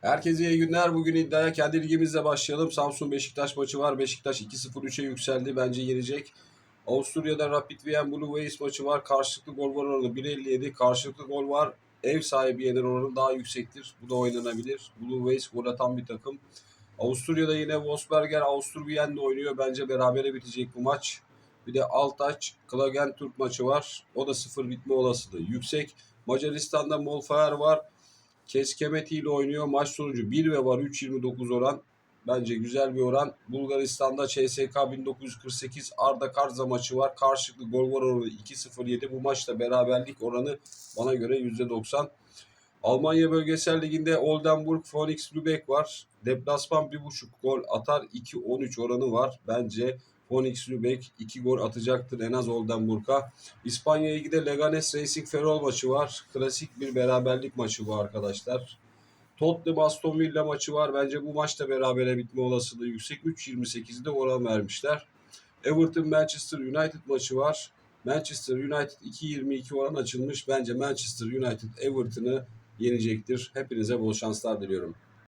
Herkese iyi günler. Bugün iddiaya kendi ligimizle başlayalım. Samsun Beşiktaş maçı var. Beşiktaş 2-0-3'e yükseldi. Bence yenecek. Avusturya'da Rapid Wien Blue Waves maçı var. Karşılıklı gol var oranı 1.57. Karşılıklı gol var. Ev sahibi yener oranı daha yüksektir. Bu da oynanabilir. Blue Waves gol atan bir takım. Avusturya'da yine Wolfsberger Avustur Wien'de oynuyor. Bence berabere bitecek bu maç. Bir de Altaç Klagenturk maçı var. O da 0 bitme olasılığı yüksek. Macaristan'da Molfaer var. Keskemeti ile oynuyor. Maç sonucu 1 ve var 3.29 oran. Bence güzel bir oran. Bulgaristan'da CSK 1948 Arda Karza maçı var. Karşılıklı gol var oranı 2.07. Bu maçta beraberlik oranı bana göre %90. Almanya Bölgesel Ligi'nde Oldenburg Phoenix Lübeck var. Deplasman 1.5 gol atar 2.13 oranı var. Bence Phoenix Lübeck 2 gol atacaktır en az Oldenburg'a. İspanya Ligi'de Leganes Racing Ferrol maçı var. Klasik bir beraberlik maçı bu arkadaşlar. Tottenham Aston Villa maçı var. Bence bu maçta berabere bitme olasılığı yüksek. 3.28'de oran vermişler. Everton Manchester United maçı var. Manchester United 2.22 oran açılmış. Bence Manchester United Everton'ı yenecektir. Hepinize bol şanslar diliyorum.